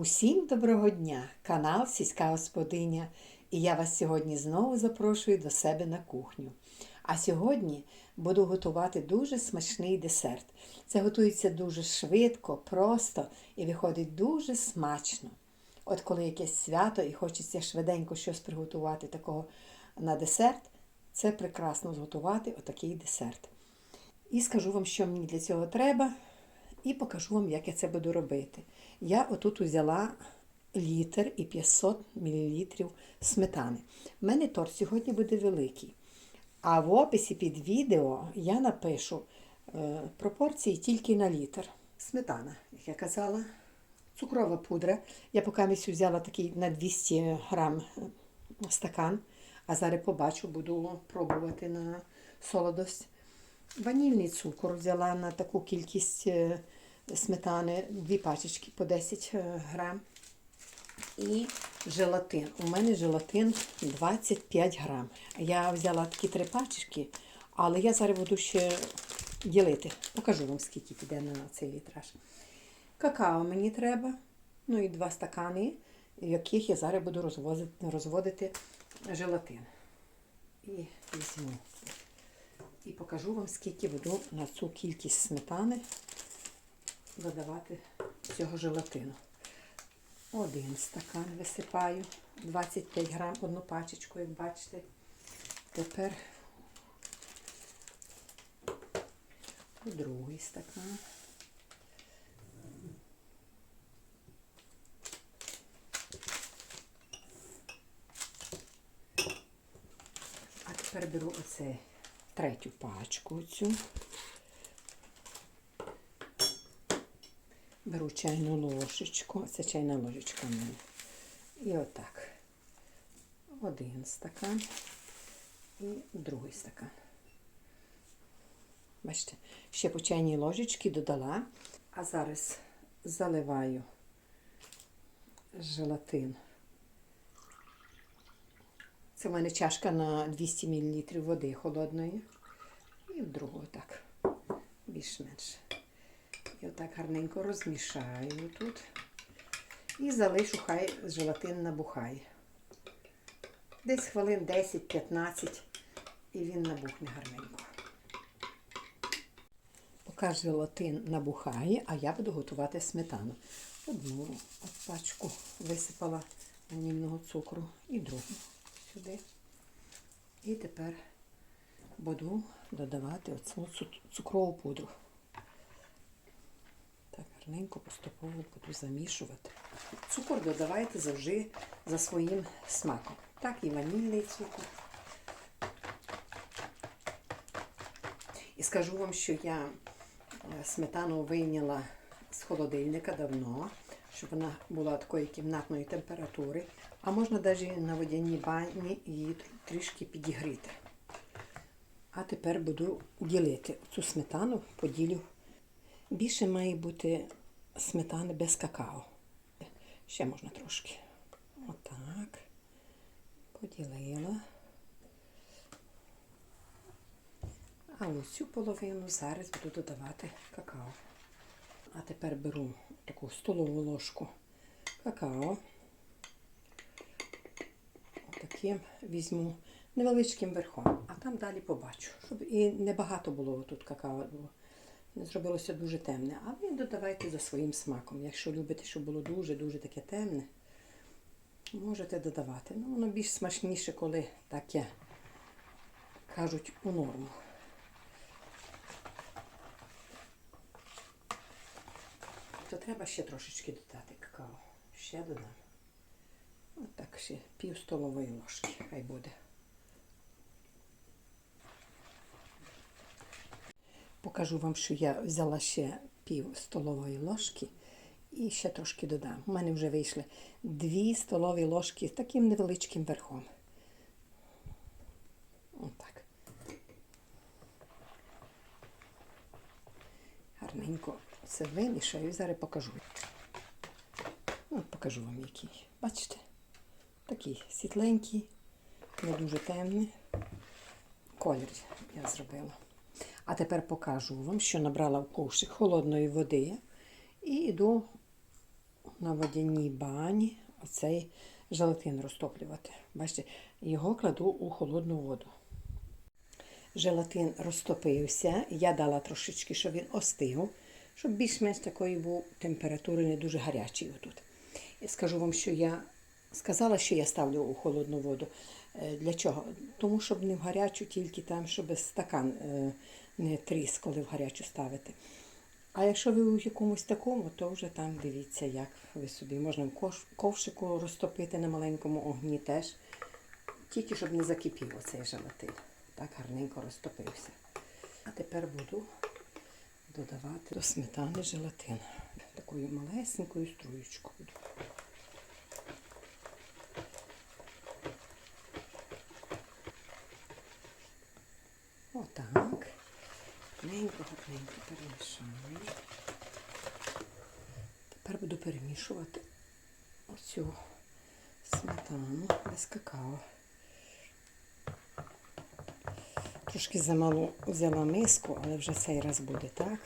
Усім доброго дня! Канал Сільська Господиня. І я вас сьогодні знову запрошую до себе на кухню. А сьогодні буду готувати дуже смачний десерт. Це готується дуже швидко, просто і виходить дуже смачно. От коли якесь свято і хочеться швиденько щось приготувати такого на десерт, це прекрасно зготувати отакий десерт. І скажу вам, що мені для цього треба, і покажу вам, як я це буду робити. Я отут взяла літр і 500 мл сметани. У мене торт сьогодні буде великий. А в описі під відео я напишу е, пропорції тільки на літр. Сметана, як я казала, цукрова пудра. Я поки місю взяла такий на 200 грам е, стакан, а зараз побачу, буду пробувати на солодость. Ванільний цукор взяла на таку кількість е, сметани, дві пачечки по 10 е, грам. І желатин. У мене желатин 25 грам. Я взяла такі три пачечки, але я зараз буду ще ділити. Покажу вам, скільки піде на цей літраж. Какао мені треба. Ну і два стакани, в яких я зараз буду розвозити- розводити желатин. І візьму. І покажу вам, скільки буду на цю кількість сметани додавати цього желатину. Один стакан висипаю, 25 грам, одну пачечку, як бачите. Тепер другий стакан. А тепер беру оце третю пачку цю. Беру чайну ложечку, це чайна ложечка в мене. І отак. Один стакан і другий стакан. Бачите, ще по чайній ложечці додала, а зараз заливаю желатин. Це в мене чашка на 200 мл води холодної. І в другу так, більш-менш. І отак гарненько розмішаю тут. І залишу, хай желатин набухає. Десь хвилин 10-15 і він набухне гарненько. Поки желатин набухає, а я буду готувати сметану. Одну от пачку висипала ванільного цукру і другу сюди. І тепер буду додавати оцю цукрову пудру. Гарненько поступово буду замішувати. Цукор додавайте завжди за своїм смаком. Так, і ванільний цукор. І скажу вам, що я е, сметану вийняла з холодильника давно, щоб вона була такої кімнатної температури. А можна навіть на водяній бані її трішки підігріти. А тепер буду ділити цю сметану, поділю. Більше має бути сметани без какао. Ще можна трошки. Отак. Поділила. А ось цю половину зараз буду додавати какао. А тепер беру таку столову ложку какао. Таким візьму невеличким верхом, а там далі побачу, щоб і небагато було тут какао. Зробилося дуже темне. А ви додавайте за своїм смаком. Якщо любите, щоб було дуже-дуже таке темне, можете додавати. Ну, воно більш смачніше, коли таке кажуть у норму. То треба ще трошечки додати какао. Ще додам. Отак ще пів столової ложки хай буде. Покажу вам, що я взяла ще пів столової ложки і ще трошки додам. У мене вже вийшли дві столові ложки з таким невеличким верхом. Отак. Гарненько це вимішаю і зараз покажу. От покажу вам який. Бачите? Такий світленький, не дуже темний. Колір я зробила. А тепер покажу вам, що набрала в ковшик холодної води і йду на водяній бані оцей желатин розтоплювати. Бачите, його кладу у холодну воду. Желатин розтопився, я дала трошечки, щоб він остив, щоб більш-менш такої був температури не дуже гарячий отут. І скажу вам, що я сказала, що я ставлю у холодну воду. Е, Для чого? Тому щоб не в гарячу, тільки там, щоб стакан е, не тріс, коли в гарячу ставити. А якщо ви у якомусь такому, то вже там дивіться, як ви собі. Можна ковшику розтопити на маленькому огні теж. Тільки щоб не закипів оцей желатин. Так гарненько розтопився. А тепер буду додавати до сметани желатин. Такою малесенькою струєчкою. Отак. Гарненько, гарненько перемішаю. Тепер буду перемішувати оцю сметану без какао. Трошки замалу взяла миску, але вже цей раз буде так.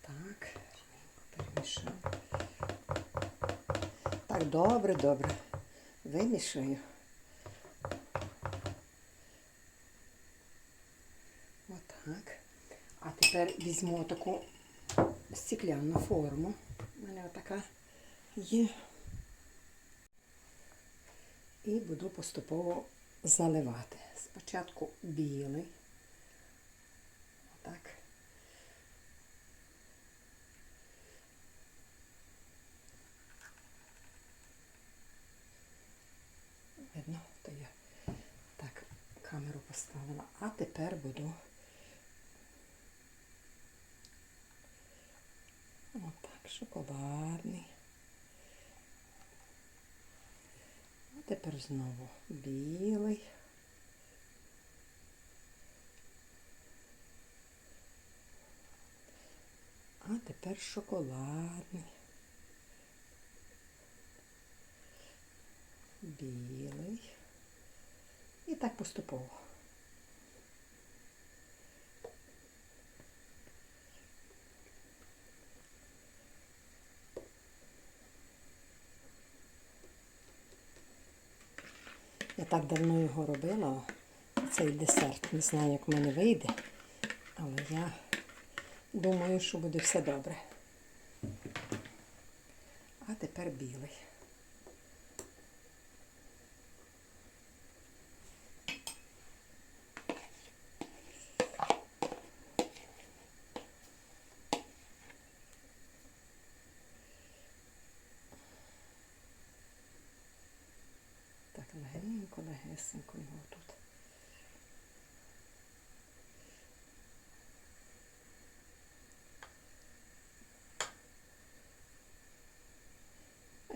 Так, перемішаю. Так, добре, добре. Вимішую. Отак. А тепер візьму таку стеклянну форму. У мене отака є. І буду поступово заливати. Спочатку білий. Отак. Видно, то я так камеру поставила. А тепер буду отак, шоколадний. А тепер знову білий. А тепер шоколадний. Білий. І так поступово. Я так давно його робила, цей десерт. Не знаю, як в мене вийде, але я думаю, що буде все добре. А тепер білий. Так, легенько, його тут.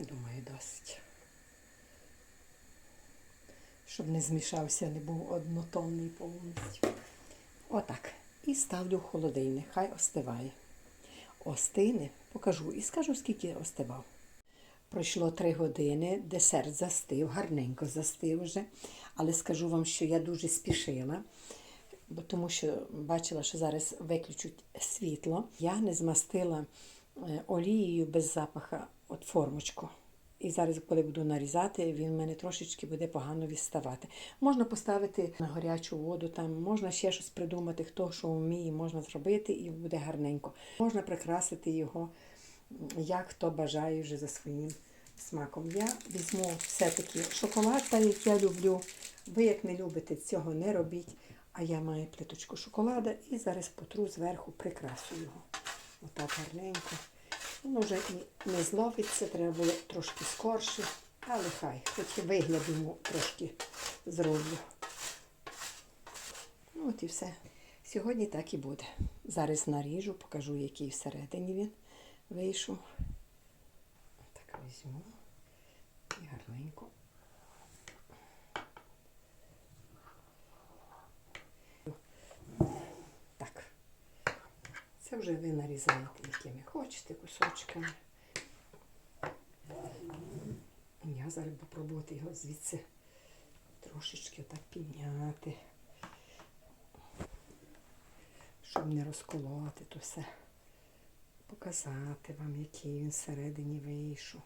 Думаю, досить. Щоб не змішався, не був однотонний повністю. Отак. І ставлю в холодильник, хай остиває. Остине, покажу і скажу, скільки остивав. Пройшло три години, десерт застив, гарненько застив вже. Але скажу вам, що я дуже спішила, бо тому що бачила, що зараз виключуть світло. Я не змастила е, олією без запаха от формочку. І зараз, коли буду нарізати, він в мене трошечки буде погано відставати. Можна поставити на гарячу воду, там можна ще щось придумати, хто що вміє, можна зробити, і буде гарненько. Можна прикрасити його, як хто бажає вже за своїм смаком. Я візьму все-таки шоколад, так як я люблю. Ви, як не любите, цього не робіть. А я маю плиточку шоколада і зараз потру зверху прикрасу його. Отак гарненько. Воно вже і не зловиться, треба було трошки скорше, але хай, хоч вигляд йому трошки зроблю. Ну, от і все. Сьогодні так і буде. Зараз наріжу, покажу, який всередині він вийшов. Так візьму і гарненько. Так. Це вже ви нарізаєте, якими хочете кусочками. Я зараз буду його звідси трошечки так підняти. щоб не розколоти то все. Показати вам, який він всередині вийшов.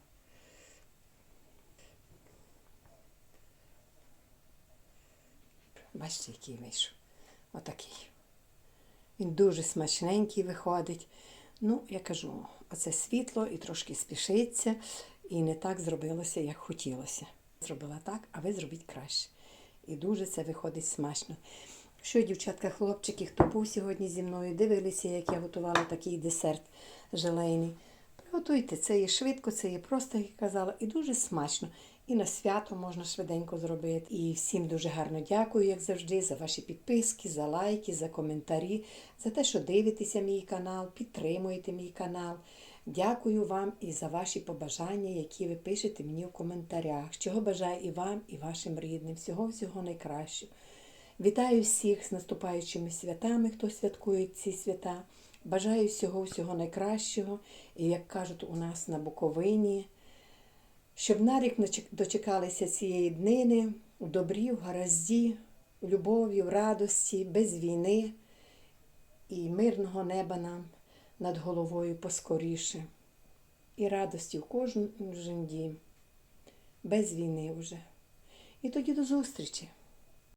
Бачите, який вийшов. Отакий. Він дуже смачненький виходить. Ну, я кажу, оце світло і трошки спішиться, і не так зробилося, як хотілося. Зробила так, а ви зробіть краще. І дуже це виходить смачно. Що, дівчатка, хлопчики, хто був сьогодні зі мною, дивилися, як я готувала такий десерт желейний. Приготуйте, це є швидко, це є просто, як я казала, і дуже смачно. І на свято можна швиденько зробити. І всім дуже гарно дякую, як завжди, за ваші підписки, за лайки, за коментарі, за те, що дивитеся мій канал, підтримуєте мій канал. Дякую вам і за ваші побажання, які ви пишете мені в коментарях. Чого бажаю і вам, і вашим рідним. Всього-всього найкращого. Вітаю всіх з наступаючими святами, хто святкує ці свята. Бажаю всього всього найкращого. І як кажуть у нас на Буковині, щоб на рік дочекалися цієї днини у добрі, в гаразді, в любові, в радості, без війни і мирного неба нам над головою поскоріше. І радості в кожен дім, без війни вже. І тоді до зустрічі!